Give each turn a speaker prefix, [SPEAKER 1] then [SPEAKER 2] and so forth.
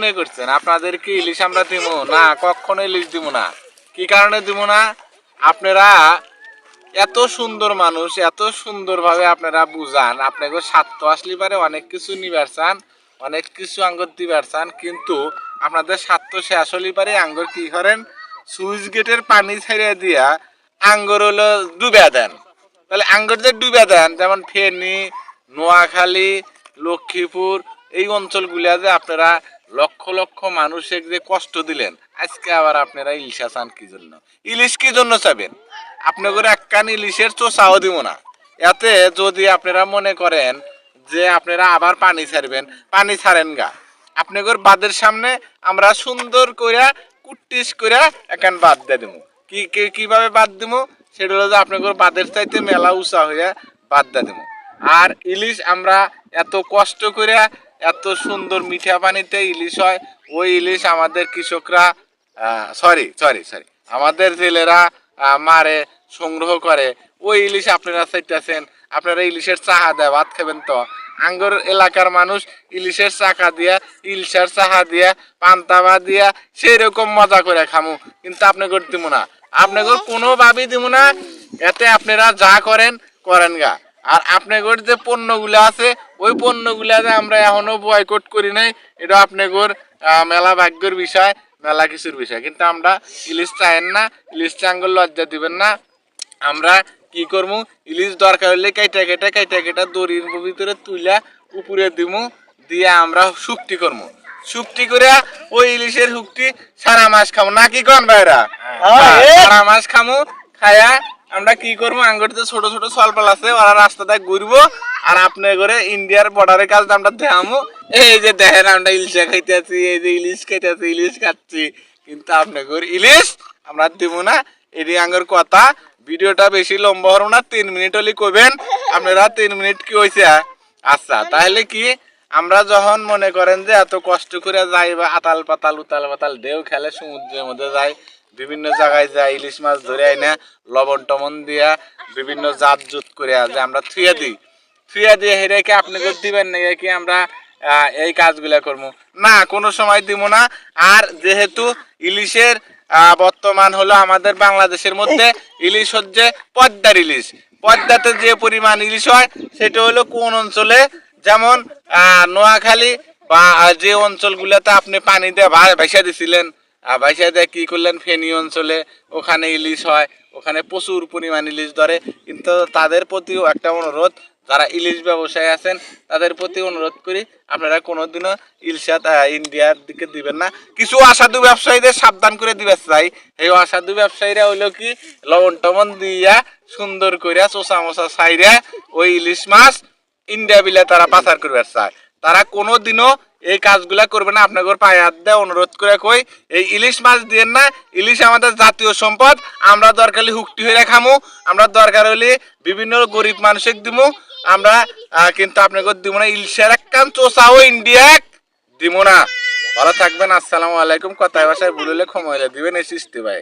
[SPEAKER 1] মনে করছেন? আপনাদেরকে ইলিশ আমরা দিব না, কখনো ইলিশ দিব না। কি কারণে দিব না? আপনারা এত সুন্দর মানুষ, এত সুন্দরভাবে আপনারা বুঝান। আপনাকে স্বার্থ আসলে পারে অনেক কিছু নিবার চান, অনেক কিছু আঙ্গুর দিবার চান, কিন্তু আপনাদের স্বার্থ শেষ হলে পারে আঙ্গুর কি করেন? সুইচ গেটের পানি ছেড়ে দিয়া আঙ্গুর হলো ডুবে দেন। তাহলে আঙ্গুর যে ডুবে দেন, যেমন ফেনী, নোয়াখালী, লক্ষ্মীপুর, এই অঞ্চলগুলা যে আপনারা লক্ষ লক্ষ মানুষের যে কষ্ট দিলেন, আজকে আবার আপনারা ইলিশা চান কি জন্য? ইলিশ কি জন্য চাবেন? আপনাদের এক কান ইলিশের চোষাও দিব না। এতে যদি আপনারা মনে করেন যে আপনারা আবার পানি ছাড়বেন, পানি ছাড়েন গা। আপনাদের বাদের সামনে আমরা সুন্দর কইরা কুটিস কইরা একান বাদ দিয়ে দেবো কি কীভাবে বাদ দিব সেটা হলো যে আপনাদের বাদের চাইতে মেলা উঁচা হইয়া বাদ দিয়ে দেবো আর ইলিশ আমরা এত কষ্ট করে এত সুন্দর মিঠা পানিতে ইলিশ হয়। ওই ইলিশ আমাদের কৃষকরা সরি সরি সরি আমাদের জেলেরা মারে, সংগ্রহ করে। ওই ইলিশ আপনারা চাইতেছেন, আপনারা ইলিশের চাহা দেয়, ভাত খাবেন তো। আঙ্গর এলাকার মানুষ ইলিশের চাকা দিয়া, ইলিশের চাহা দিয়া পান্তাবা দিয়া সেই রকম মজা করে খামু। কিন্তু আপনাকে দিব না। আপনাকে কোনোভাবেই দিব না। এতে আপনারা যা করেন করেন গা। আর আপনাদের যে পণ্যগুলো আছে ওই পণ্যগুলা যে আমরা এখনও বয়কট করি নাই। এটা আপনাদের আহ, মেলা ভাগ্যের বিষয় মেলা কিছুর বিষয়। কিন্তু আমরা ইলিশ চাইেন না ইলিশ চাঙ্গল লজ্জা দিবেন না। আমরা কি করব ইলিশ দরকার হলে কাইটা কেটে কাইটা কেটে দড়ির ভিতরে তুইলা উপরে দিমু দিয়ে আমরা শুক্তি করব শুক্তি করে ওই ইলিশের শুক্তি সারা মাস খামো। না কি কন ভাইরা?
[SPEAKER 2] হ্যাঁ,
[SPEAKER 1] সারা মাস খামু খায়া আমরা কি করব? আঙ্গুরতে ছোট ছোট সলপাল আছে, ওরা রাস্তাতে ঘুরবো, আর আপনি করে ইন্ডিয়ার বর্ডারের কাজ আমরা দেখামো। এই যে দেখেন, আমরা ইলিশা খাইতেছি এই যে ইলিশ খাইতেছি ইলিশ খাচ্ছি। কিন্তু আপনি করে ইলিশ আমরা দিব না। এটি আঙ্গুর কথা। ভিডিওটা বেশি লম্বা হরো না, তিন মিনিট হলে কইবেন। আপনারা তিন মিনিট কি হয়েছে আচ্ছা তাহলে কি? আমরা যখন মনে করেন যে এত কষ্ট করে যাই বা আতাল পাতাল উতাল পাতাল ঢেউ খেলে সমুদ্রের মধ্যে যাই বিভিন্ন জায়গায় যাই ইলিশ মাছ ধরে আইনা লবণ টমন দিয়া বিভিন্ন জাত জুত করে যে আমরা থুয়ে দিই। থুয়ে দিয়ে হেরেকে আপনাকে দিবেন না কি আমরা এই কাজগুলা করব না, কোনো সময় দিব না। আর যেহেতু ইলিশের বর্তমান হলো আমাদের বাংলাদেশের মধ্যে ইলিশ হচ্ছে পদ্মার ইলিশ। পদ্মাতে যে পরিমাণ ইলিশ হয়, সেটা হলো কোন অঞ্চলে? যেমন নোয়াখালী বা যে অঞ্চলগুলোতে আপনি পানি দিয়ে ভা- ভাইসা দিছিলেন ভাইসা দিয়ে কি করলেন? ফেনী অঞ্চলে ওখানে ইলিশ হয়, ওখানে প্রচুর পরিমাণ ইলিশ ধরে। কিন্তু তাদের প্রতিও একটা অনুরোধ, যারা ইলিশ ব্যবসায়ী আছেন, তাদের প্রতি অনুরোধ করি, আপনারা কোনোদিনও ইলশাদ ইন্ডিয়ার দিকে দিবেন না। কিছু অসাধু ব্যবসায়ীদের সাবধান করে দিবে চাই এই অসাধু ব্যবসায়ীরা হইল কি? লবণ টবণ দিয়া সুন্দর করিয়া চোষা মোচা সাইরা ওই ইলিশ মাছ ইন্ডিয়া বিলে তারা পাচার করবে চায় তারা কোনোদিনও এই কাজগুলা করবে না। আপনাদের পায়ে হাত দেয় অনুরোধ করে কই, এই ইলিশ মাছ দিয়ে না, ইলিশ আমাদের জাতীয় সম্পদ, আমরা দরকার হলে হুকটি হয়ে খামু, আমরা দরকার হলে বিভিন্ন গরিব মানুষের দিমু, আমরা কিন্তু আপনাদের দিব না, ইলিশের এক কান চোষাও ইন্ডিয়া দিব না। ভালো থাকবেন, আসসালামু আলাইকুম। কথায় ভাষায় ভুল হলে ক্ষমা দিবেন এই সৃষ্টি ভাই।